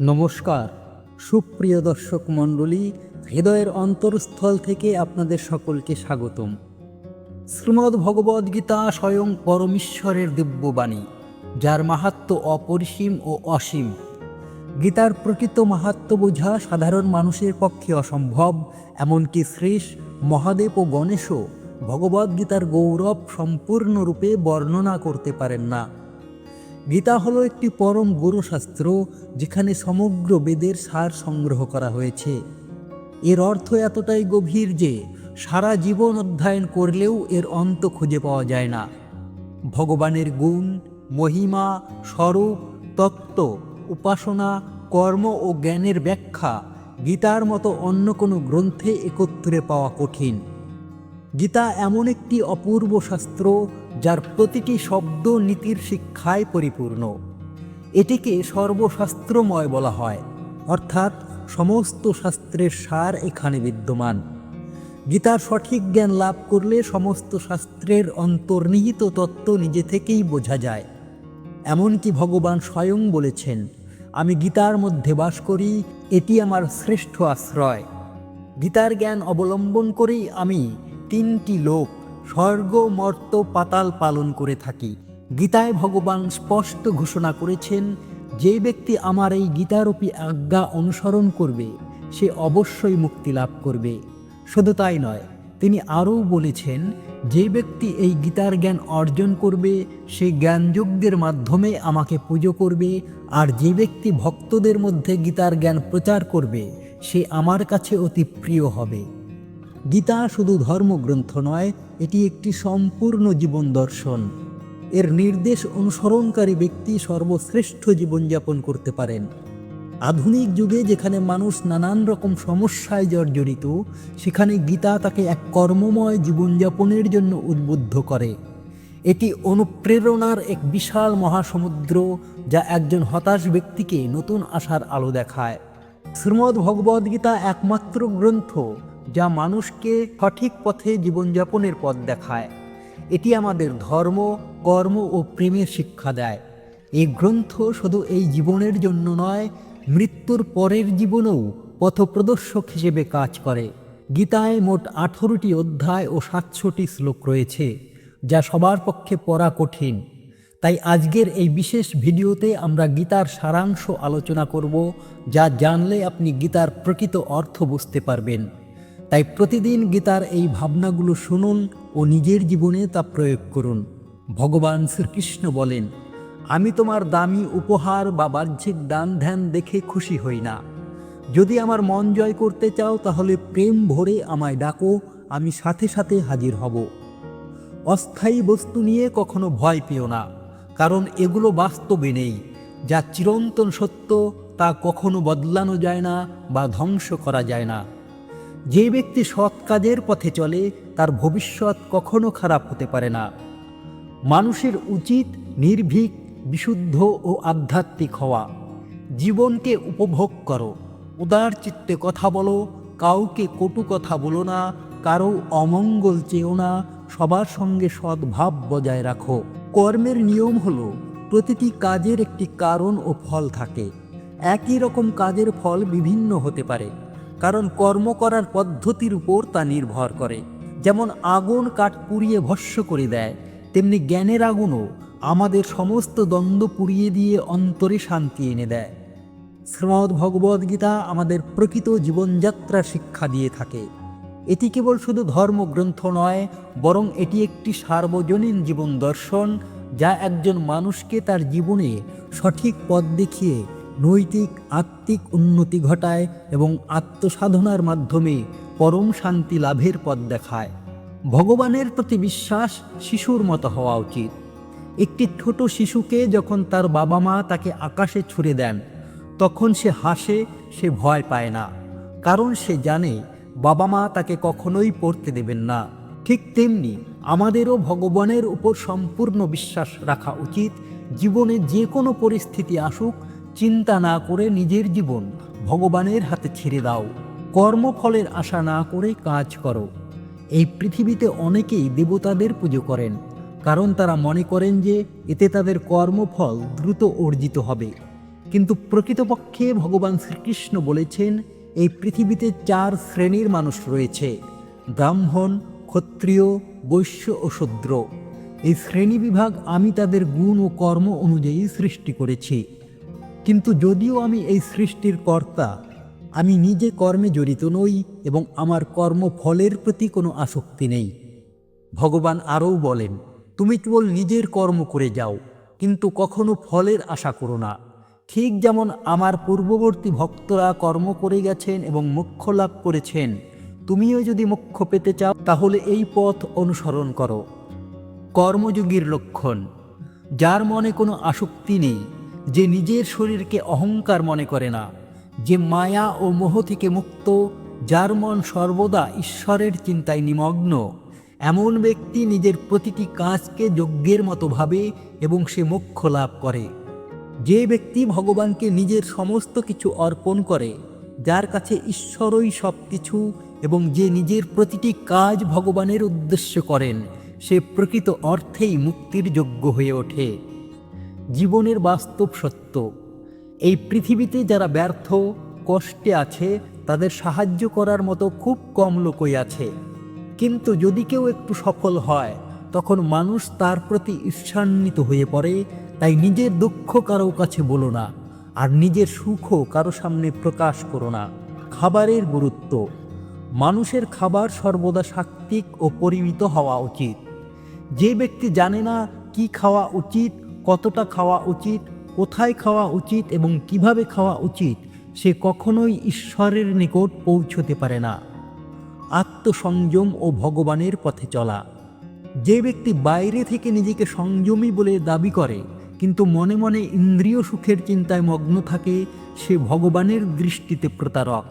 নমস্কার। সুপ্রিয় দর্শক মণ্ডলী, হৃদয়ের অন্তরস্থল থেকে আপনাদের সকলকে স্বাগতম। শ্রীমদ্ ভগবদ্গীতা স্বয়ং পরমেশ্বরের দিব্যবাণী, যার মাহাত্ম অপরিসীম ও অসীম। গীতার প্রকৃত মাহাত্ম বোঝা সাধারণ মানুষের পক্ষে অসম্ভব, এমনকি শ্রীশ, মহাদেব ও গণেশও ভগবদ্গীতার গৌরব সম্পূর্ণরূপে বর্ণনা করতে পারেন না। গীতা হলো একটি পরম গুরুশাস্ত্র যেখানে সমগ্র বেদের সার সংগ্রহ করা হয়েছে। এর অর্থ এতটাই গভীর যে সারা জীবন অধ্যয়ন করলেও এর অন্ত খুঁজে পাওয়া যায় না। ভগবানের গুণ, মহিমা, স্বরূপ, তত্ত্ব, উপাসনা, কর্ম ও জ্ঞানের ব্যাখ্যা গীতার মতো অন্য কোনো গ্রন্থে একত্রে পাওয়া কঠিন। গীতা এমন একটি অপূর্ব শাস্ত্র যার প্রতিটি শব্দ নীতির শিক্ষায় পরিপূর্ণ। এটিকে সর্বশাস্ত্রময় বলা হয়, অর্থাৎ সমস্ত শাস্ত্রের সার এখানে বিদ্যমান। গীতার সঠিক জ্ঞান লাভ করলে সমস্ত শাস্ত্রের অন্তর্নিহিত তত্ত্ব নিজে থেকেই বোঝা যায়। এমনকি ভগবান স্বয়ং বলেছেন, আমি গীতার মধ্যে বাস করি, এটি আমার শ্রেষ্ঠ আশ্রয়। গীতার জ্ঞান অবলম্বন করেই আমি তিনটি লোক স্বর্গ, মর্ত, পাতাল পালন করে থাকি। গীতায় ভগবান স্পষ্ট ঘোষণা করেছেন, যে ব্যক্তি আমার এই গীতারূপী আজ্ঞা অনুসরণ করবে, সে অবশ্যই মুক্তি লাভ করবে। শুধু তাই নয়, তিনি আরও বলেছেন, যে ব্যক্তি এই গীতার জ্ঞান অর্জন করবে, সে জ্ঞানযজ্ঞের মাধ্যমে আমাকে পুজো করবে, আর যে ব্যক্তি ভক্তদের মধ্যে গীতার জ্ঞান প্রচার করবে, সে আমার কাছে অতি প্রিয় হবে। গীতা শুধু ধর্মগ্রন্থ নয়, এটি একটি সম্পূর্ণ জীবন দর্শন। এর নির্দেশ অনুসরণকারী ব্যক্তি সর্বশ্রেষ্ঠ জীবনযাপন করতে পারেন। আধুনিক যুগে যেখানে মানুষ নানান রকম সমস্যায় জর্জরিত, সেখানে গীতা তাকে এক কর্মময় জীবনযাপনের জন্য উদ্বুদ্ধ করে। এটি অনুপ্রেরণার এক বিশাল মহাসমুদ্র যা একজন হতাশ ব্যক্তিকে নতুন আশার আলো দেখায়। শ্রীমদ্ ভগবদ্গীতা একমাত্র গ্রন্থ যা মানুষকে সঠিক পথে জীবনযাপনের পথ দেখায়। এটি আমাদের ধর্ম, কর্ম ও প্রেমের শিক্ষা দেয়। এই গ্রন্থ শুধু এই জীবনের জন্য নয়, মৃত্যুর পরের জীবনেও পথপ্রদর্শক হিসেবে কাজ করে। গীতায় মোট আঠেরোটি অধ্যায় ও সাতশোটি শ্লোক রয়েছে, যা সবার পক্ষে পড়া কঠিন। তাই আজকের এই বিশেষ ভিডিওতে আমরা গীতার সারাংশ আলোচনা করব, যা জানলে আপনি গীতার প্রকৃত অর্থ বুঝতে পারবেন। তাই প্রতিদিন গীতার এই ভাবনাগুলো শুনুন ও নিজের জীবনে তা প্রয়োগ করুন। ভগবান শ্রীকৃষ্ণ বলেন, আমি তোমার দামি উপহার বা বাহ্যিক দান ধ্যান দেখে খুশি হই না। যদি আমার মন জয় করতে চাও তাহলে প্রেম ভরে আমায় ডাকো, আমি সাথে সাথে হাজির হব। অস্থায়ী বস্তু নিয়ে কখনো ভয় পেও না, কারণ এগুলো বাস্তবে নেই। যা চিরন্তন সত্য তা কখনো বদলানো যায় না বা ধ্বংস করা যায় না। যে ব্যক্তি সৎ কাজের পথে চলে, তার ভবিষ্যৎ কখনো খারাপ হতে পারে না। মানুষের উচিত নির্ভীক, বিশুদ্ধ ও আধ্যাত্মিক হওয়া। জীবনকে উপভোগ করো। উদার চিত্তে কথা বলো, কাউকে কটু কথা বলো না, কারও অমঙ্গল চেয়েও না, সবার সঙ্গে সদ্ভাব বজায় রাখো। কর্মের নিয়ম হলো, প্রতিটি কাজের একটি কারণ ও ফল থাকে। একই রকম কাজের ফল বিভিন্ন হতে পারে। কারণ কর্ম করার পদ্ধতির উপর তা নির্ভর করে। যেমন আগুন কাঠ পুড়িয়ে ভস্য করে দেয়, তেমনি জ্ঞানের আগুনও আমাদের সমস্ত দ্বন্দ্ব পুড়িয়ে দিয়ে অন্তরে শান্তি এনে দেয়। শ্রীমদ্ ভগবদ্গীতা আমাদের প্রকৃত জীবনযাত্রা শিক্ষা দিয়ে থাকে। এটি কেবল শুধু ধর্মগ্রন্থ নয়, বরং এটি একটি সার্বজনীন জীবন দর্শন, যা একজন মানুষকে তার জীবনে সঠিক পথ দেখিয়ে নৈতিক, আত্মিক উন্নতি ঘটায় এবং আত্মসাধনার মাধ্যমে পরম শান্তি লাভের পথ দেখায়। ভগবানের প্রতি বিশ্বাস শিশুর মতো হওয়া উচিত। একটি ছোট শিশুকে যখন তার বাবা মা তাকে আকাশে ছুড়ে দেন, তখন সে হাসে, সে ভয় পায় না। কারণ সে জানে বাবা মা তাকে কখনোই পড়তে দেবেন না। ঠিক তেমনি আমাদেরও ভগবানের উপর সম্পূর্ণ বিশ্বাস রাখা উচিত। জীবনে যে কোনো পরিস্থিতি আসুক চিন্তা না করে নিজের জীবন ভগবানের হাতে ছেড়ে দাও। কর্মফলের আশা না করে কাজ করো। এই পৃথিবীতে অনেকেই দেবতাদের পুজো করেন, কারণ তারা মনে করেন যে এতে তাদের কর্মফল দ্রুত অর্জিত হবে। কিন্তু প্রকৃতপক্ষে ভগবান শ্রীকৃষ্ণ বলেছেন, এই পৃথিবীতে চার শ্রেণির মানুষ রয়েছে, ব্রাহ্মণ, ক্ষত্রিয়, বৈশ্য ও শূদ্র। এই শ্রেণি বিভাগ আমি তাদের গুণ ও কর্ম অনুযায়ী সৃষ্টি করেছি। কিন্তু যদিও আমি এই সৃষ্টির কর্তা, আমি নিজে কর্মে জড়িত নই এবং আমার কর্মফলের প্রতি কোনো আসক্তি নেই। ভগবান আরও বলেন, তুমি কেবল নিজের কর্ম করে যাও, কিন্তু কখনো ফলের আশা করো না। ঠিক যেমন আমার পূর্ববর্তী ভক্তরা কর্ম করে গেছেন এবং মোক্ষ লাভ করেছেন, তুমিও যদি মোক্ষ পেতে চাও, তাহলে এই পথ অনুসরণ করো। কর্মযোগীর লক্ষণ, যার মনে কোনো আসক্তি নেই যে নিজের শরীরকে অহংকার মনে করে না, যে মায়া ও মোহ থেকে মুক্ত, যার মন সর্বদা ঈশ্বরের চিন্তায় নিমগ্ন, এমন ব্যক্তি নিজের প্রতিটি কাজকে যজ্ঞের মতো ভাবে এবং সে মোক্ষ লাভ করে। যে ব্যক্তি ভগবানকে নিজের সমস্ত কিছু অর্পণ করে, যার কাছে ঈশ্বরই সব কিছু এবং যে নিজের প্রতিটি কাজ ভগবানের উদ্দেশ্য করেন, সে প্রকৃত অর্থেই মুক্তির যোগ্য হয়ে ওঠে। জীবনের বাস্তব সত্য। এই পৃথিবীতে যারা ব্যর্থ, কষ্টে আছে, তাদের সাহায্য করার মতো খুব কম লোকই আছে। কিন্তু যদি কেউ একটু সফল হয়, তখন মানুষ তার প্রতি ঈর্ষান্বিত হয়ে পড়ে, তাই নিজের দুঃখ কারও কাছে বলো না, আর নিজের সুখও কারও সামনে প্রকাশ করো না। খাবারের গুরুত্ব। মানুষের খাবার সর্বদা সাত্ত্বিক ও পরিমিত হওয়া উচিত। যে ব্যক্তি জানে না কি খাওয়া উচিত কতটা খাওয়া উচিত, কোথায় খাওয়া উচিত এবং কীভাবে খাওয়া উচিত, সে কখনোই ঈশ্বরের নিকট পৌঁছতে পারে না। আত্মসংযম ও ভগবানের পথে চলা। যে ব্যক্তি বাইরে থেকে নিজেকে সংযমী বলে দাবি করে, কিন্তু মনে মনে ইন্দ্রিয় সুখের চিন্তায় মগ্ন থাকে, সে ভগবানের দৃষ্টিতে প্রতারক।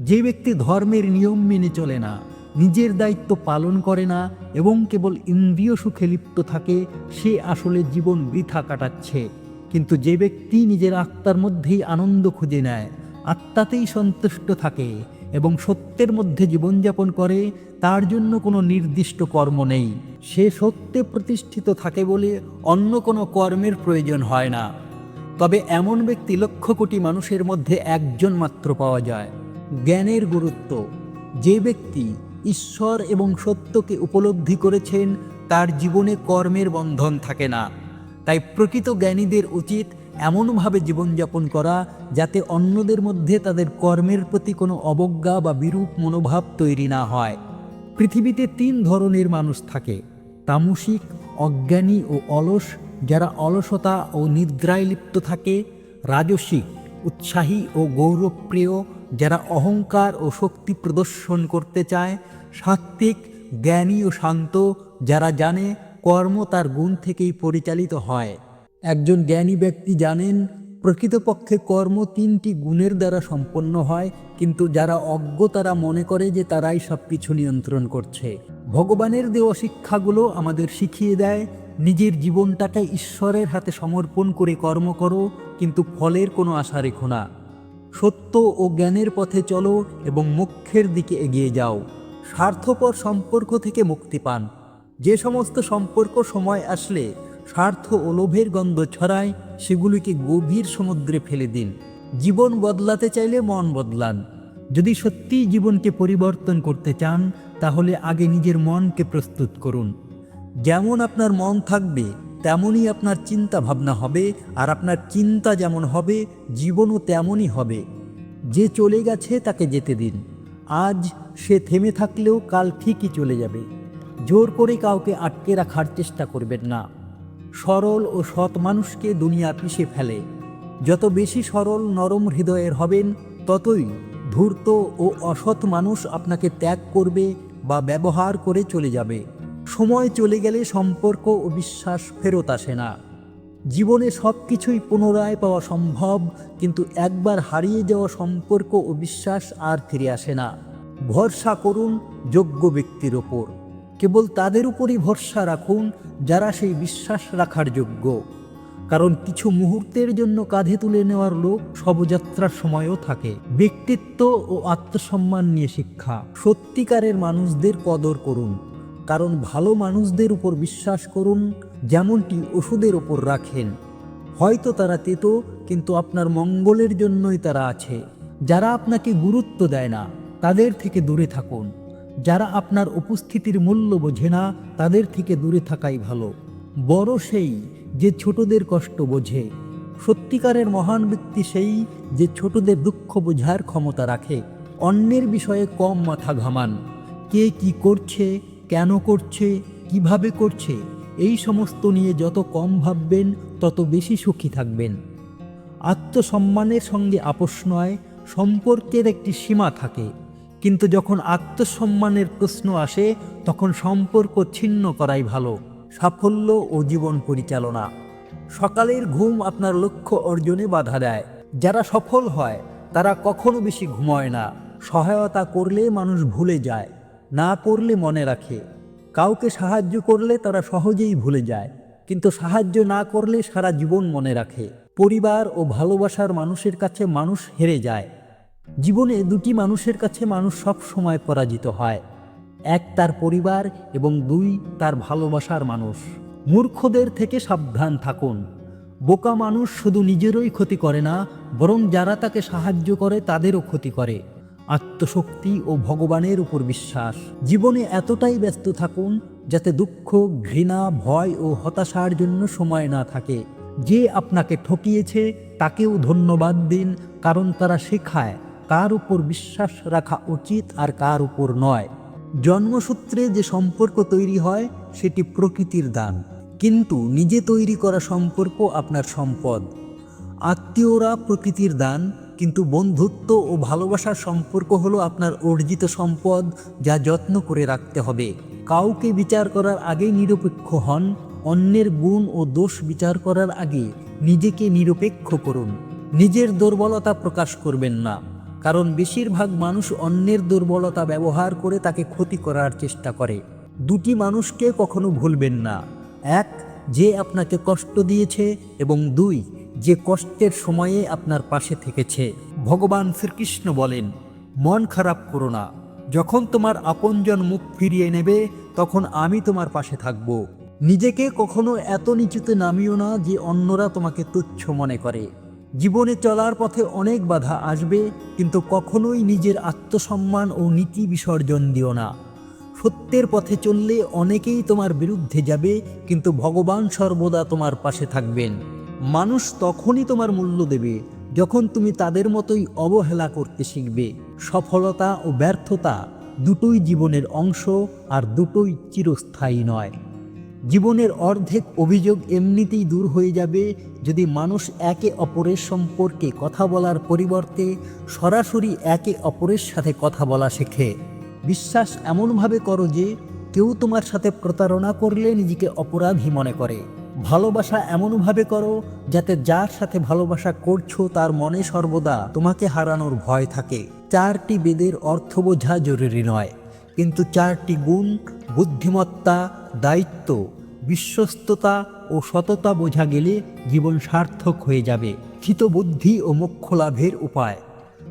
যে ব্যক্তি ধর্মের নিয়ম মেনে চলে না নিজের দায়িত্ব পালন করে না এবং কেবল ইন্দ্রিয় সুখে লিপ্ত থাকে, সে আসলে জীবন বৃথা কাটাচ্ছে। কিন্তু যে ব্যক্তি নিজের আত্মার মধ্যেই আনন্দ খুঁজে নেয়, আত্মাতেই সন্তুষ্ট থাকে এবং সত্যের মধ্যে জীবনযাপন করে, তার জন্য কোনো নির্দিষ্ট কর্ম নেই। সে সত্যে প্রতিষ্ঠিত থাকে বলে অন্য কোনো কর্মের প্রয়োজন হয় না। তবে এমন ব্যক্তি লক্ষ কোটি মানুষের মধ্যে একজন মাত্র পাওয়া যায়। জ্ঞানের গুরুত্ব। যে ব্যক্তি ঈশ্বর এবং সত্যকে উপলব্ধি করেছেন, তার জীবনে কর্মের বন্ধন থাকে না। তাই প্রকৃত জ্ঞানীদের উচিত এমনভাবে জীবনযাপন করা, যাতে অন্যদের মধ্যে তাদের কর্মের প্রতি কোনো অবজ্ঞা বা বিরূপ মনোভাব তৈরি না হয়। পৃথিবীতে তিন ধরনের মানুষ থাকে, তামসিক, অজ্ঞানী ও অলস, যারা অলসতা ও নিদ্রায় লিপ্ত থাকে, রাজসিক, উৎসাহী ও গৌরবপ্রিয় যারা অহংকার ও শক্তি প্রদর্শন করতে চায়, সাত্ত্বিক, জ্ঞানী ও শান্ত, যারা জানে কর্ম তার গুণ থেকেই পরিচালিত হয়। একজন জ্ঞানী ব্যক্তি জানেন, প্রকৃতপক্ষে কর্ম তিনটি গুণের দ্বারা সম্পন্ন হয়, কিন্তু যারা অজ্ঞ তারা মনে করে যে তারাই সব কিছু নিয়ন্ত্রণ করছে। ভগবানের দেওয়া শিক্ষাগুলো আমাদের শিখিয়ে দেয়, নিজের জীবনটাকে ঈশ্বরের হাতে সমর্পণ করে কর্ম করো, কিন্তু ফলের কোনো আশা রেখো না। সত্য ও জ্ঞানের পথে চলো এবং মুখ্যের দিকে এগিয়ে যাও। স্বার্থপর সম্পর্ক থেকে মুক্তি পান। যে সমস্ত সম্পর্ক সময় আসলে স্বার্থ ও লোভের গন্ধ ছড়ায়, সেগুলিকে গভীর সমুদ্রে ফেলে দিন। জীবন বদলাতে চাইলে মন বদলান। যদি সত্যিই জীবনকে পরিবর্তন করতে চান, তাহলে আগে নিজের মনকে প্রস্তুত করুন। যেমন আপনার মন থাকবে তেমনই আপনার চিন্তা ভাবনা হবে আর আপনার চিন্তা যেমন হবে, জীবনও তেমনই হবে। যে চলে গেছে তাকে যেতে দিন। আজ সে থেমে থাকলেও কাল ঠিকই চলে যাবে। জোর করে কাউকে আটকে রাখার চেষ্টা করবেন না। সরল ও সৎ মানুষকে দুনিয়া পিষে ফেলে। যত বেশি সরল, নরম হৃদয়ের হবেন, ততই ধূর্ত ও অসৎ মানুষ আপনাকে ত্যাগ করবে বা ব্যবহার করে চলে যাবে। সময় চলে গেলে সম্পর্ক ও বিশ্বাস ফেরত আসে না। জীবনে সব কিছুই পুনরায় পাওয়া সম্ভব, কিন্তু একবার হারিয়ে যাওয়া সম্পর্ক ও বিশ্বাস আর ফিরে আসে না। ভরসা করুন যোগ্য ব্যক্তির ওপর। কেবল তাদের উপরই ভরসা রাখুন যারা সেই বিশ্বাস রাখার যোগ্য। কারণ কিছু মুহূর্তের জন্য কাঁধে তুলে নেওয়ার লোক শবযাত্রার সময়ও থাকে। ব্যক্তিত্ব ও আত্মসম্মান নিয়ে শিক্ষা। সত্যিকারের মানুষদের কদর করুন। কারণ ভালো মানুষদের উপর বিশ্বাস করুন, যেমনটি ওষুধের ওপর রাখেন। হয়তো তারা তেতো, কিন্তু আপনার মঙ্গলের জন্যই তারা আছে। যারা আপনাকে গুরুত্ব দেয় না, তাদের থেকে দূরে থাকুন। যারা আপনার উপস্থিতির মূল্য বোঝে না, তাদের থেকে দূরে থাকাই ভালো। বড় সেই যে ছোটদের কষ্ট বোঝে। সত্যিকারের মহান ব্যক্তি সেই যে ছোটদের দুঃখ বোঝার ক্ষমতা রাখে। অন্যের বিষয়ে কম মাথা ঘামান। কে কি করছে কেন করছে, কীভাবে করছে, এই সমস্ত নিয়ে যত কম ভাববেন, তত বেশি সুখী থাকবেন। আত্মসম্মানের সঙ্গে আপোষ নয়, সম্পর্কের একটি সীমা থাকে। কিন্তু যখন আত্মসম্মানের প্রশ্ন আসে, তখন সম্পর্ক ছিন্ন করাই ভালো, সাফল্য ও জীবন পরিচালনা। সকালের ঘুম আপনার লক্ষ্য অর্জনে বাধা দেয়। যারা সফল হয়, তারা কখনো বেশি ঘুমায় না। সহায়তা করলে মানুষ ভুলে যায়। না করলে মনে রাখে। কাউকে সাহায্য করলে তারা সহজেই ভুলে যায়। কিন্তু সাহায্য না করলে সারা জীবন মনে রাখে। পরিবার ও ভালোবাসার মানুষের কাছে মানুষ হেরে যায়। জীবনে দুটি মানুষের কাছে মানুষ সব সময় পরাজিত হয়। এক তার পরিবার এবং দুই তার ভালোবাসার মানুষ। মূর্খদের থেকে সাবধান থাকুন। বোকা মানুষ শুধু নিজেরই ক্ষতি করে না, বরং যারা তাকে সাহায্য করে তাদেরও ক্ষতি করে। আত্মশক্তি ও ভগবানের উপর বিশ্বাস। জীবনে এতটাই ব্যস্ত থাকুন যাতে দুঃখ, ঘৃণা, ভয় ও হতাশার জন্য সময় না থাকে। যে আপনাকে ঠকিয়েছে, তাকেও ধন্যবাদ দিন, কারণ তারা শেখায়, কার উপর বিশ্বাস রাখা উচিত আর কার উপর নয়। জন্মসূত্রে যে সম্পর্ক তৈরি হয়, সেটি প্রকৃতির দান। কিন্তু নিজে তৈরি করা সম্পর্ক আপনার সম্পদ। আত্মীয়রা প্রকৃতির দান কিন্তু বন্ধুত্ব ও ভালোবাসার সম্পর্ক হলো আপনার অর্জিত সম্পদ যা যত্ন করে রাখতে হবে। কাউকে বিচার করার আগেই নিরপেক্ষ হন, অন্যের গুণ ও দোষ বিচার করার আগে নিজেকে নিরপেক্ষ করুন। নিজের দুর্বলতা প্রকাশ করবেন না। কারণ বেশিরভাগ মানুষ অন্যের দুর্বলতা ব্যবহার করে তাকে ক্ষতি করার চেষ্টা করে। দুটি মানুষকে কখনো ভুলবেন না। এক, যে আপনাকে কষ্ট দিয়েছে এবং দুই যে কষ্টের সময়ে আপনার পাশে থেকেছে। ভগবান শ্রীকৃষ্ণ বলেন, মন খারাপ করো না। যখন তোমার আপনজন মুখ ফিরিয়ে নেবে, তখন আমি তোমার পাশে থাকব। নিজেকে কখনো এত নিচুতে নামিও না যে অন্যরা তোমাকে তুচ্ছ মনে করে। জীবনে চলার পথে অনেক বাধা আসবে, কিন্তু কখনোই নিজের আত্মসম্মান ও নীতি বিসর্জন দিও না। সত্যের পথে চললে অনেকেই তোমার বিরুদ্ধে যাবে, কিন্তু ভগবান সর্বদা তোমার পাশে থাকবেন। মানুষ তখনই তোমার মূল্য দেবে যখন তুমি তাদের মতোই অবহেলা করতে শিখবে। সফলতা ও ব্যর্থতা দুটোই জীবনের অংশ আর দুটোই চিরস্থায়ী নয়। জীবনের অর্ধেক অভিযোগ এমনিতেই দূর হয়ে যাবে যদি মানুষ একে অপরের সম্পর্কে কথা বলার পরিবর্তে সরাসরি একে অপরের সাথে কথা বলা শেখে। বিশ্বাস এমনভাবে করো যে কেউ তোমার সাথে প্রতারণা করলে নিজেকে অপরাধী মনে করে। ভালোবাসা এমনভাবে করো যাতে যার সাথে ভালোবাসা করছ তার মনে সর্বদা তোমাকে হারানোর ভয় থাকে। চারটি বেদের অর্থ বোঝা জরুরি নয়, কিন্তু চারটি গুণ বুদ্ধিমত্তা, দায়িত্ব, বিশ্বস্ততা ও সততা বোঝা গেলে জীবন সার্থক হয়ে যাবে। বুদ্ধি ও মোক্ষ লাভের উপায়।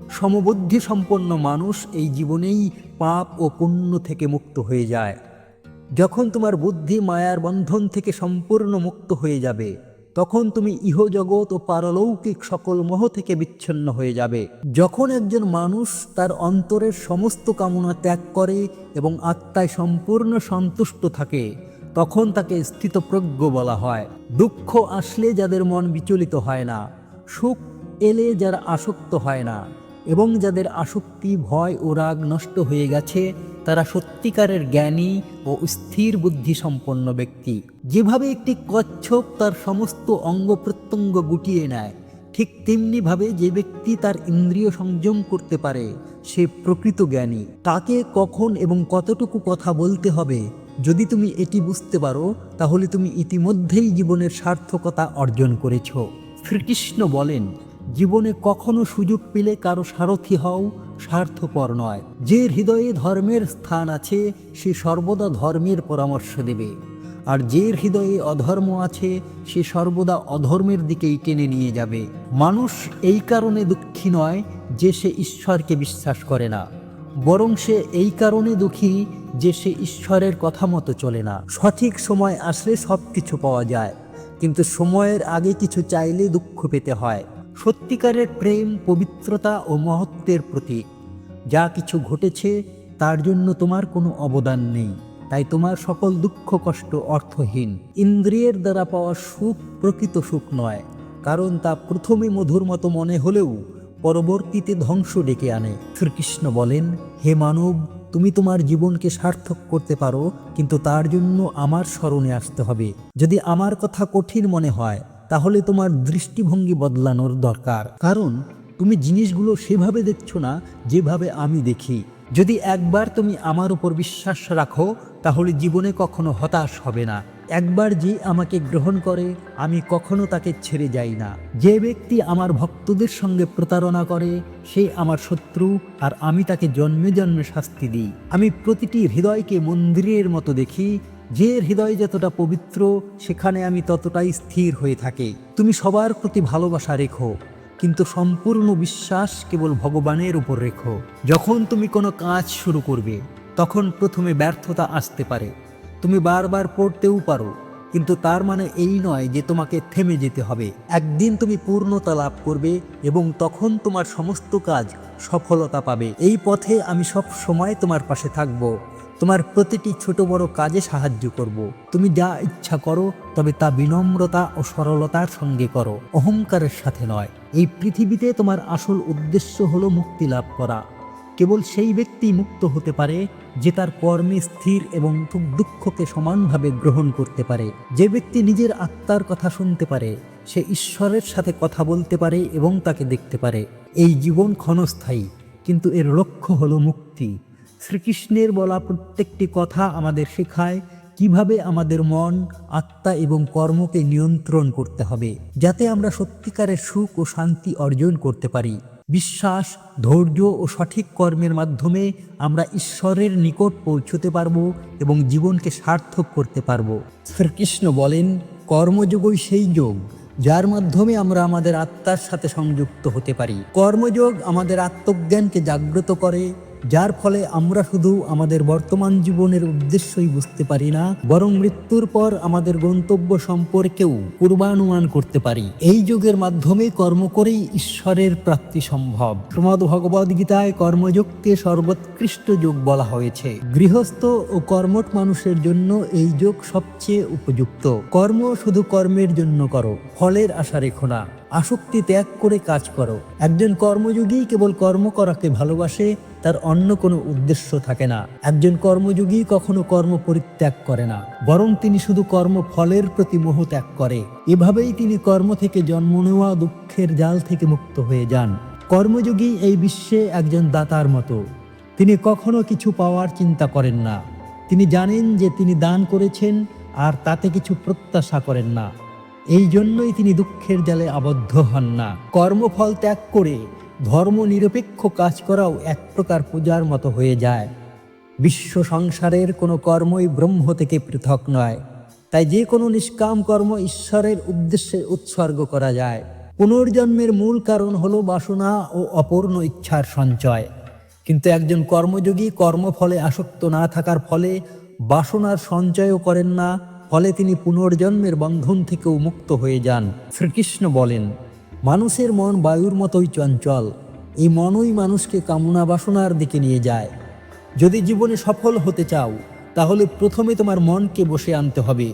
সমবুদ্ধি সম্পন্ন মানুষ এই জীবনেই পাপ ও পুণ্য থেকে মুক্ত হয়ে যায়। যখন তোমার বুদ্ধি মায়ার বন্ধন থেকে সম্পূর্ণ মুক্ত হয়ে যাবে, তখন তুমি ইহজগৎ ও পারলৌকিক সকল মোহ থেকে বিচ্ছিন্ন হয়ে যাবে। যখন একজন মানুষ তার অন্তরের সমস্ত কামনা ত্যাগ করে এবং আত্মায় সম্পূর্ণ সন্তুষ্ট থাকে, তখন তাকে স্থিতপ্রজ্ঞ বলা হয়। দুঃখ আসলে যাদের মন বিচলিত হয় না, সুখ এলে যারা আসক্ত হয় না, এবং যাদের আসক্তি, ভয় ও রাগ নষ্ট হয়ে গেছে তারা সত্যিকারের জ্ঞানী ও স্থির বুদ্ধি সম্পন্ন ব্যক্তি। যেভাবে একটি কচ্ছপ তার সমস্ত অঙ্গ প্রত্যঙ্গ গুটিয়ে নেয়, ঠিক তেমনিভাবে যে ব্যক্তি তার ইন্দ্রিয় সংযম করতে পারে, সে প্রকৃত জ্ঞানী। তাকে কখন এবং কতটুকু কথা বলতে হবে, যদি তুমি এটি বুঝতে পারো, তাহলে তুমি ইতিমধ্যেই জীবনের সার্থকতা অর্জন করেছ। শ্রীকৃষ্ণ বলেন জীবনে কখনো সুযোগ পেলে কারও সারথি হও, স্বার্থপর নয়। যে হৃদয়ে ধর্মের স্থান আছে, সে সর্বদা ধর্মের পরামর্শ দেবে। আর যে হৃদয়ে অধর্ম আছে, সে সর্বদা অধর্মের দিকেই টেনে নিয়ে যাবে। মানুষ এই কারণে দুঃখী নয় যে সে ঈশ্বরকে বিশ্বাস করে না। বরং সে এই কারণে দুঃখী যে সে ঈশ্বরের কথা মতো চলে না। সঠিক সময় আসলে সব কিছু পাওয়া যায়। কিন্তু সময়ের আগে কিছু চাইলে দুঃখ পেতে হয়। সত্যিকারের প্রেম, পবিত্রতা ও মহত্বের প্রতীক। যা কিছু ঘটেছে, তার জন্য তোমার কোনো অবদান নেই। তাই তোমার সকল দুঃখ, কষ্ট অর্থহীন। ইন্দ্রিয়ের দ্বারা পাওয়া সুখ প্রকৃত সুখ নয়, কারণ তা প্রথমে মধুর মতো মনে হলেও পরবর্তীতে ধ্বংস ডেকে আনে। শ্রীকৃষ্ণ বলেন, হে মানব, তুমি তোমার জীবনকে সার্থক করতে পারো, কিন্তু তার জন্য আমার স্মরণে আসতে হবে। যদি আমার কথা কঠিন মনে হয় তাহলে তোমার দৃষ্টিভঙ্গি বদলানোর দরকার। কারণ তুমি জিনিসগুলো সেভাবে দেখছ না, যেভাবে আমি দেখি। যদি একবার তুমি আমার উপর বিশ্বাস রাখো, তাহলে জীবনে কখনো হতাশ হবে না। একবার যে আমাকে গ্রহণ করে, আমি কখনো তাকে ছেড়ে যাই না। যে ব্যক্তি আমার ভক্তদের সঙ্গে প্রতারণা করে, সে আমার শত্রু, আর আমি তাকে জন্মে জন্মে শাস্তি দিই। আমি প্রতিটি হৃদয়কে মন্দিরের মতো দেখি যে হৃদয় যতটা পবিত্র, সেখানে আমি ততটাই স্থির হয়ে থাকি। তুমি সবার প্রতি ভালোবাসা রেখো, কিন্তু সম্পূর্ণ বিশ্বাস কেবল ভগবানের উপর রেখো। যখন তুমি কোনো কাজ শুরু করবে, তখন প্রথমে ব্যর্থতা আসতে পারে। তুমি বারবার পড়তেও পারো, কিন্তু তার মানে এই নয় যে তোমাকে থেমে যেতে হবে। একদিন তুমি পূর্ণতা লাভ করবে এবং তখন তোমার সমস্ত কাজ সফলতা পাবে। এই পথে আমি সব সময় তোমার পাশে থাকব। তোমার প্রতিটি ছোট বড় কাজে সাহায্য করব। তুমি যা ইচ্ছা করো, তবে তা বিনম্রতা ও সরলতার সঙ্গে করো। অহংকারের সাথে নয়। এই পৃথিবীতে তোমার আসল উদ্দেশ্য হলো মুক্তি লাভ করা। কেবল সেই ব্যক্তি মুক্ত হতে পারে, যে তার কর্মে স্থির এবং সুখ দুঃখকে সমানভাবে গ্রহণ করতে পারে। যে ব্যক্তি নিজের আত্মার কথা শুনতে পারে, সে ঈশ্বরের সাথে কথা বলতে পারে এবং তাকে দেখতে পারে। এই জীবন ক্ষণস্থায়ী, কিন্তু এর লক্ষ্য হলো মুক্তি। শ্রীকৃষ্ণের বলা প্রত্যেকটি কথা আমাদের শেখায় কীভাবে আমাদের মন, আত্মা এবং কর্মকে নিয়ন্ত্রণ করতে হবে, যাতে আমরা সত্যিকারের সুখ ও শান্তি অর্জন করতে পারি। বিশ্বাস, ধৈর্য ও সঠিক কর্মের মাধ্যমে আমরা ঈশ্বরের নিকট পৌঁছতে পারব এবং জীবনকে সার্থক করতে পারব। শ্রীকৃষ্ণ বলেন, কর্মযোগই সেই যোগ, যার মাধ্যমে আমরা আমাদের আত্মার সাথে সংযুক্ত হতে পারি। কর্মযোগ আমাদের আত্মজ্ঞানকে জাগ্রত করে যার ফলে আমরা শুধু আমাদের বর্তমান জীবনের উদ্দেশ্যই বুঝতে পারি না, বরং মৃত্যুর পর আমাদের গন্তব্য সম্পর্কেও পূর্বানুমান করতে পারি। এই যোগের মাধ্যমে কর্ম করেই ঈশ্বরের প্রাপ্তি সম্ভব। শ্রমদ ভগবদ গীতায় কর্মযোগকে সর্বোৎকৃষ্ট যোগ বলা হয়েছে। গৃহস্থ ও কর্মট মানুষের জন্য এই যোগ সবচেয়ে উপযুক্ত। কর্ম শুধু কর্মের জন্য করো, ফলের আশা রেখো না, আসক্তি ত্যাগ করে কাজ করো। একজন কর্মযোগী কেবল কর্ম করাকে ভালোবাসে তার অন্য কোনো উদ্দেশ্য থাকে না। একজন কর্মযোগী কখনো কর্ম পরিত্যাগ করে না, বরং তিনি শুধু কর্ম ফলের প্রতি মোহ ত্যাগ করে। এভাবেই তিনি কর্ম থেকে জন্ম নেওয়া দুঃখের জাল থেকে মুক্ত হয়ে যান। কর্মযোগী এই বিশ্বে একজন দাতার মতো। তিনি কখনো কিছু পাওয়ার চিন্তা করেন না। তিনি জানেন যে তিনি দান করেছেন আর তাতে কিছু প্রত্যাশা করেন না। এই জন্যই তিনি দুঃখের জালে আবদ্ধ হন না। কর্মফল ত্যাগ করে ধর্ম নিরপেক্ষ কাজ করাও এক প্রকার পূজার মতো হয়ে যায়। বিশ্ব সংসারের কোনো কর্মই ব্রহ্ম থেকে পৃথক নয়। তাই যে কোনো নিষ্কাম কর্ম ঈশ্বরের উদ্দেশ্যে উৎসর্গ করা যায়। পুনর্জন্মের মূল কারণ হলো বাসনা ও অপূর্ণ ইচ্ছার সঞ্চয়। কিন্তু একজন কর্মযোগী কর্মফলে আসক্ত না থাকার ফলে বাসনার সঞ্চয়ও করেন না, ফলে তিনি পুনর্জন্মের বন্ধন থেকেও মুক্ত হয়ে যান, শ্রীকৃষ্ণ বলেন। মানুষের মন বায়ুর মতোই চঞ্চল। এই মনই মানুষকে কামনা বাসনার দিকে নিয়ে যায়। যদি জীবনে সফল হতে চাও, তাহলে প্রথমে তোমার মনকে বসে আনতে হবে।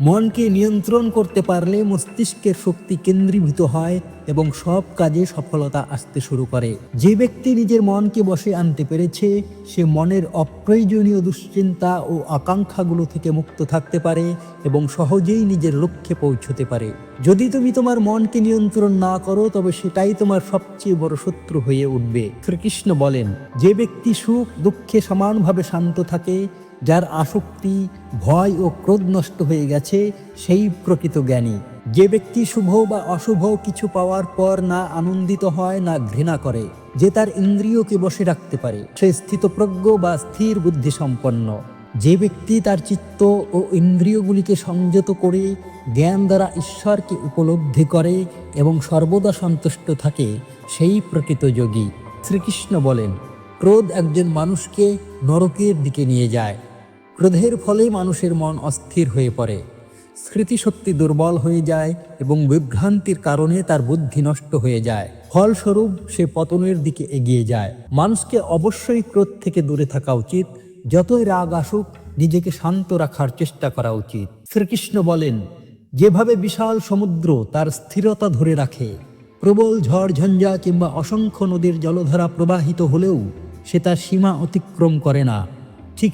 মনকে নিয়ন্ত্রণ করতে পারলে মস্তিষ্কের শক্তি কেন্দ্রীভূত হয় এবং সব কাজে সফলতা আসতে শুরু করে। যে ব্যক্তি নিজের মনকে বসে আনতে পেরেছে, সে মনের অপ্রয়োজনীয় দুশ্চিন্তা ও আকাঙ্ক্ষাগুলো থেকে মুক্ত থাকতে পারে এবং সহজেই নিজের লক্ষ্যে পৌঁছতে পারে। যদি তুমি তোমার মনকে নিয়ন্ত্রণ না করো, তবে সেটাই তোমার সবচেয়ে বড় শত্রু হয়ে উঠবে। শ্রীকৃষ্ণ বলেন, যে ব্যক্তি সুখ দুঃখে সমানভাবে শান্ত থাকে যার আসক্তি, ভয় ও ক্রোধ নষ্ট হয়ে গেছে, সেই প্রকৃত জ্ঞানী। যে ব্যক্তি শুভ বা অশুভ কিছু পাওয়ার পর না আনন্দিত হয়, না ঘৃণা করে, যে তার ইন্দ্রিয়কে বসে রাখতে পারে, সে স্থিতপ্রজ্ঞ বা স্থির বুদ্ধি সম্পন্ন যে ব্যক্তি তার চিত্ত ও ইন্দ্রিয়গুলিকে সংযত করে, জ্ঞান দ্বারা ঈশ্বরকে উপলব্ধি করে এবং সর্বদা সন্তুষ্ট থাকে, সেই প্রকৃত যোগী। শ্রীকৃষ্ণ বলেন, ক্রোধ একজন মানুষকে নরকের দিকে নিয়ে যায় ক্রোধের ফলে মানুষের মন অস্থির হয়ে পড়ে। স্মৃতিশক্তি দুর্বল হয়ে যায় এবং বিভ্রান্তির কারণে তার বুদ্ধি নষ্ট হয়ে যায়। ফলস্বরূপ সে পতনের দিকে এগিয়ে যায়। মানুষকে অবশ্যই ক্রোধ থেকে দূরে থাকা উচিত। যতই রাগ আসুক, নিজেকে শান্ত রাখার চেষ্টা করা উচিত। শ্রীকৃষ্ণ বলেন, যেভাবে বিশাল সমুদ্র তার স্থিরতা ধরে রাখে, প্রবল ঝড়, ঝঞ্ঝা কিংবা অসংখ্য নদীর জলধারা প্রবাহিত হলেও সে তার সীমা অতিক্রম করে না।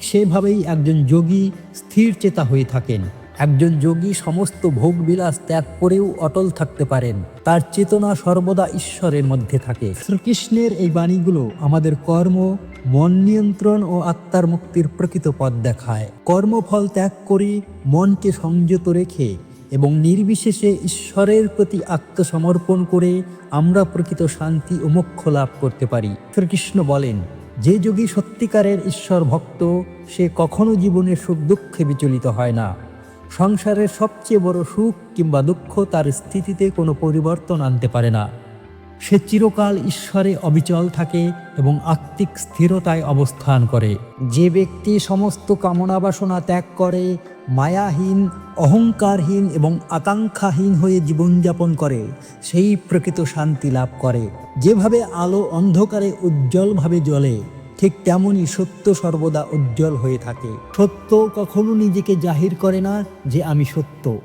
সেভাবেই একজন যোগী স্থির চেতা হয়ে থাকেন। একজন যোগী সমস্ত ভোগবিলাস ত্যাগ করেও অটল থাকতে পারেন। তার চেতনা সর্বদা ঈশ্বরের মধ্যে থাকে। শ্রীকৃষ্ণের এই বাণীগুলো আমাদের কর্ম, মন নিয়ন্ত্রণ ও আত্মার মুক্তির প্রকৃত পথ দেখায়। কর্মফল ত্যাগ করে মনকে সংযত রেখে এবং নির্বিশেষে ঈশ্বরের প্রতি আত্মসমর্পণ করে আমরা প্রকৃত শান্তি ও মোক্ষ লাভ করতে পারি। শ্রীকৃষ্ণ বলেন যে যোগী সত্যিকারের ঈশ্বর ভক্ত, সে কখনো জীবনে সুখ দুঃখে বিচলিত হয় না। সংসারের সবচেয়ে বড় সুখ কিংবা দুঃখ তার স্থিতিতে কোনো পরিবর্তন আনতে পারে না। সে চিরকাল ঈশ্বরে অবিচল থাকে এবং আত্মিক স্থিরতায় অবস্থান করে। যে ব্যক্তি সমস্ত কামনা বাসনা ত্যাগ করে মায়াহীন, অহংকারহীন এবং আকাঙ্ক্ষাহীন হয়ে জীবনযাপন করে, সেই প্রকৃত শান্তি লাভ করে। যেভাবে আলো অন্ধকারে উজ্জ্বলভাবে জ্বলে, ঠিক তেমনই সত্য সর্বদা উজ্জ্বল হয়ে থাকে। সত্য কখনো নিজেকে জাহির করে না যে আমি সত্য।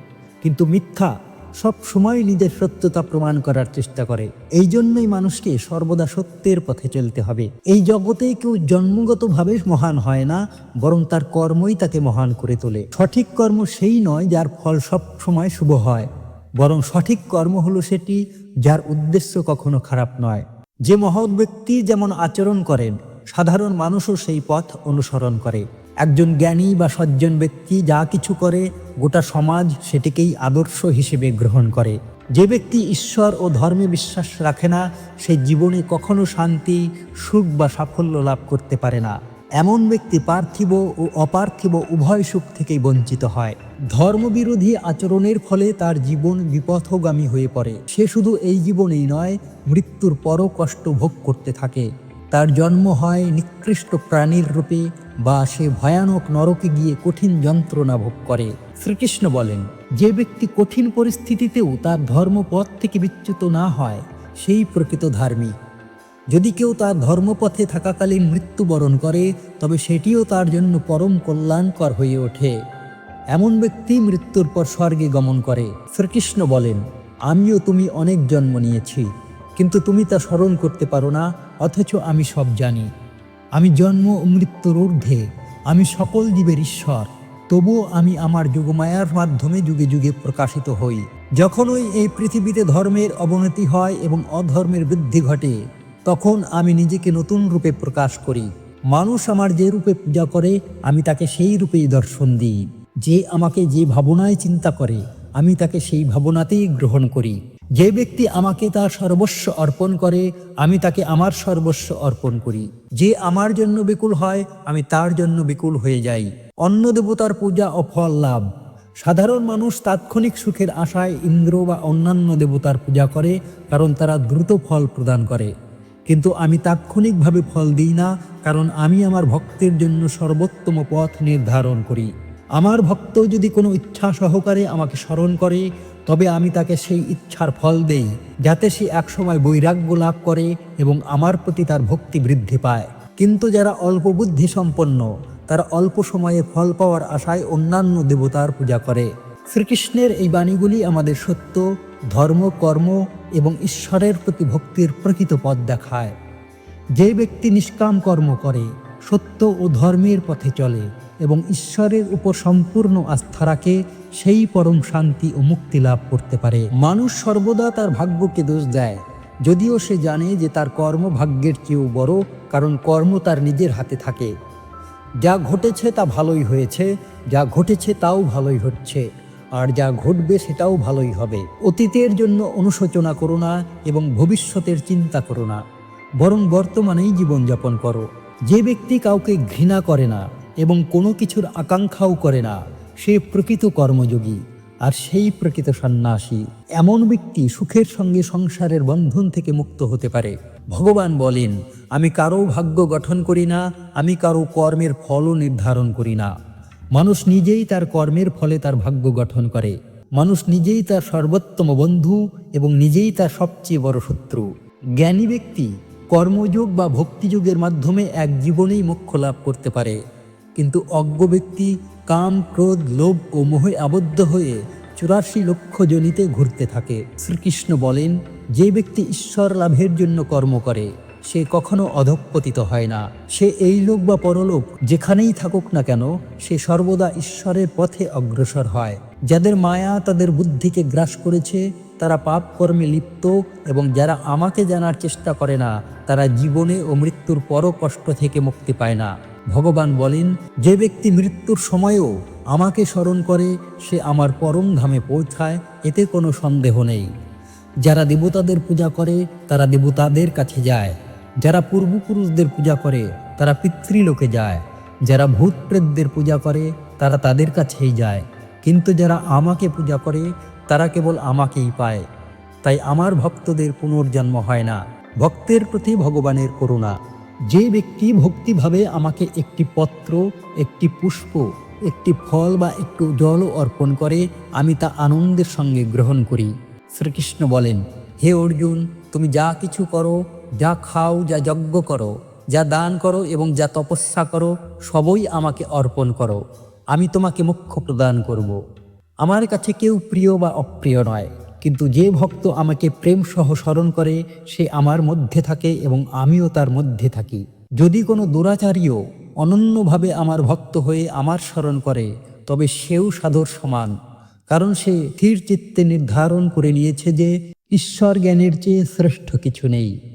কিন্তু মিথ্যা সব সময় নিজের সত্যতা প্রমাণ করার চেষ্টা করে। এই জন্যই মানুষকে সর্বদা সত্যের পথে চলতে হবে। এই জগতে কেউ জন্মগতভাবে মহান হয় না, বরং তার কর্মই তাকে মহান করে তোলে। সঠিক কর্ম সেই নয় যার ফল সব সময় শুভ হয়, বরং সঠিক কর্ম হলো সেটি যার উদ্দেশ্য কখনো খারাপ নয়। যে মহৎ ব্যক্তি যেমন আচরণ করেন, সাধারণ মানুষও সেই পথ অনুসরণ করে। একজন জ্ঞানী বা সজ্জন ব্যক্তি যা কিছু করে, গোটা সমাজ সেটিকেই আদর্শ হিসেবে গ্রহণ করে। যে ব্যক্তি ঈশ্বর ও ধর্মে বিশ্বাস রাখে না, সে জীবনে কখনো শান্তি, সুখ বা সাফল্য লাভ করতে পারে না। এমন ব্যক্তি পার্থিব ও অপার্থিব উভয় সুখ থেকেই বঞ্চিত হয়। ধর্মবিরোধী আচরণের ফলে তার জীবন বিপথগামী হয়ে পড়ে। সে শুধু এই জীবনেই নয়, মৃত্যুর পরও কষ্ট ভোগ করতে থাকে। তার জন্ম হয় নিকৃষ্ট প্রাণীর রূপে বা সে ভয়ানক নরকে গিয়ে কঠিন যন্ত্রণা ভোগ করে। শ্রীকৃষ্ণ বলেন, যে ব্যক্তি কঠিন পরিস্থিতিতেও তার ধর্মপথ থেকে বিচ্যুত না হয়, সেই প্রকৃত ধার্মিক। যদি কেউ তার ধর্মপথে থাকাকালীন মৃত্যুবরণ করে, তবে সেটিও তার জন্য পরম কল্যাণকর হয়ে ওঠে। এমন ব্যক্তি মৃত্যুর পর স্বর্গে গমন করে। শ্রীকৃষ্ণ বলেন, আমিও তুমি অনেক জন্ম নিয়েছি। কিন্তু তুমি তা স্মরণ করতে পারো না, অথচ আমি সব জানি। আমি জন্ম ও মৃত্যুর ঊর্ধ্বে, আমি সকল জীবের ঈশ্বর, তবুও আমি আমার যুগমায়ার মাধ্যমে যুগে যুগে প্রকাশিত হই। যখনই এই পৃথিবীতে ধর্মের অবনতি হয় এবং অধর্মের বৃদ্ধি ঘটে, তখন আমি নিজেকে নতুন রূপে প্রকাশ করি। মানুষ আমার যে রূপে পূজা করে, আমি তাকে সেই রূপেই দর্শন দিই। যে আমাকে যে ভাবনায় চিন্তা করে, আমি তাকে সেই ভাবনাতেই গ্রহণ করি। যে ব্যক্তি আমাকে তার সর্বস্ব অর্পণ করে, আমি তাকে আমার সর্বস্ব অর্পণ করি। যে আমার জন্য বিকুল হয়, আমি তার জন্য বিকুল হয়ে যাই। অন্য দেবতার পূজা ও ফল লাভ। সাধারণ মানুষ তাৎক্ষণিক সুখের আশায় ইন্দ্র বা অন্যান্য দেবতার পূজা করে, কারণ তারা দ্রুত ফল প্রদান করে। কিন্তু আমি তাৎক্ষণিকভাবে ফল দিই না, কারণ আমি আমার ভক্তের জন্য সর্বোত্তম পথ নির্ধারণ করি। আমার ভক্ত যদি কোনো ইচ্ছা সহকারে আমাকে স্মরণ করে তবে আমি তাকে সেই ইচ্ছার ফল দেই, যাতে সে একসময় বৈরাগ্য লাভ করে এবং আমার প্রতি তার ভক্তি বৃদ্ধি পায়। কিন্তু যারা অল্প বুদ্ধি সম্পন্ন, তারা অল্প সময়ে ফল পাওয়ার আশায় অন্যান্য দেবতার পূজা করে। শ্রীকৃষ্ণের এই বাণীগুলি আমাদের সত্য, ধর্ম, কর্ম এবং ঈশ্বরের প্রতি ভক্তির প্রকৃত পথ দেখায়। যে ব্যক্তি নিষ্কাম কর্ম করে, সত্য ও ধর্মের পথে চলে এবং ঈশ্বরের উপর সম্পূর্ণ আস্থা রাখে, সেই পরম শান্তি ও মুক্তি লাভ করতে পারে। মানুষ সর্বদা তার ভাগ্যকে দোষ দেয়। যদিও সে জানে যে তার কর্ম ভাগ্যের চেয়েও বড়, কারণ কর্ম তার নিজের হাতে থাকে। যা ঘটেছে তা ভালোই হয়েছে, যা ঘটেছে তাও ভালোই হচ্ছে, আর যা ঘটবে সেটাও ভালোই হবে। অতীতের জন্য অনুশোচনা করো না এবং ভবিষ্যতের চিন্তা করো না, বরং বর্তমানেই জীবনযাপন করো। যে ব্যক্তি কাউকে ঘৃণা করে না এবং কোনো কিছুর আকাঙ্ক্ষাও করে না। সে প্রকৃত কর্মযোগী, আর সেই প্রকৃত সন্ন্যাসী। এমন ব্যক্তি সুখের সঙ্গে সংসারের বন্ধন থেকে মুক্ত হতে পারে। ভগবান বলেন, আমি কারও ভাগ্য গঠন করি না, আমি কারও কর্মের ফলও নির্ধারণ করি না। মানুষ নিজেই তার কর্মের ফলে তার ভাগ্য গঠন করে। মানুষ নিজেই তার সর্বোত্তম বন্ধু এবং নিজেই তার সবচেয়ে বড় শত্রু। জ্ঞানী ব্যক্তি কর্মযোগ বা ভক্তিযোগের মাধ্যমে এক জীবনেই মোক্ষ লাভ করতে পারে। কিন্তু অজ্ঞ ব্যক্তি কাম, ক্রোধ, লোভ ও মোহে আবদ্ধ হয়ে চুরাশি লক্ষ জনিতে ঘুরতে থাকে। শ্রীকৃষ্ণ বলেন, যে ব্যক্তি ঈশ্বর লাভের জন্য কর্ম করে, সে কখনো অধঃপতিত হয় না। সে এই লোক বা পরলোক যেখানেই থাকুক না কেন, সে সর্বদা ঈশ্বরের পথে অগ্রসর হয়। যাদের মায়া তাদের বুদ্ধিকে গ্রাস করেছে, তারা পাপ কর্মে লিপ্ত এবং যারা আমাকে জানার চেষ্টা করে না, তারা জীবনে ও মৃত্যুর পরও কষ্ট থেকে মুক্তি পায় না। ভগবান বলেন, যে ব্যক্তি মৃত্যুর সময়েও আমাকে স্মরণ করে, সে আমার পরম ধামে পৌঁছায়, এতে কোনো সন্দেহ নেই। যারা দেবতাদের পূজা করে, তারা দেবতাদের কাছে যায়। যারা পূর্বপুরুষদের পূজা করে, তারা পিতৃলোকে যায়। যারা ভূত প্রেতদের পূজা করে, তারা তাদের কাছেই যায়। কিন্তু যারা আমাকে পূজা করে, তারা কেবল আমাকেই পায়। তাই আমার ভক্তদের পুনর্জন্ম হয় না। ভক্তের প্রতি ভগবানের করুণা। যে ব্যক্তি ভক্তিভাবে আমাকে একটি পত্র, একটি পুষ্প, একটি ফল বা একটু জলও অর্পণ করে, আমি তা আনন্দের সঙ্গে গ্রহণ করি। শ্রীকৃষ্ণ বলেন, হে অর্জুন, তুমি যা কিছু করো, যা খাও, যা যজ্ঞ করো, যা দান করো এবং যা তপস্যা করো, সবই আমাকে অর্পণ করো। আমি তোমাকে মোক্ষ প্রদান করব। আমার কাছে কেউ প্রিয় বা অপ্রিয় নয়। কিন্তু যে ভক্ত আমাকে প্রেম সহ স্মরণ করে, সে আমার মধ্যে থাকে এবং আমিও তার মধ্যে থাকি। যদি কোনো দুরাচারীও অনন্যভাবে আমার ভক্ত হয়ে আমার স্মরণ করে, তবে সেও সাধর সমান। কারণ সে স্থির চিত্তে নির্ধারণ করে নিয়েছে যে ঈশ্বর জ্ঞানের চেয়ে শ্রেষ্ঠ কিছু নেই।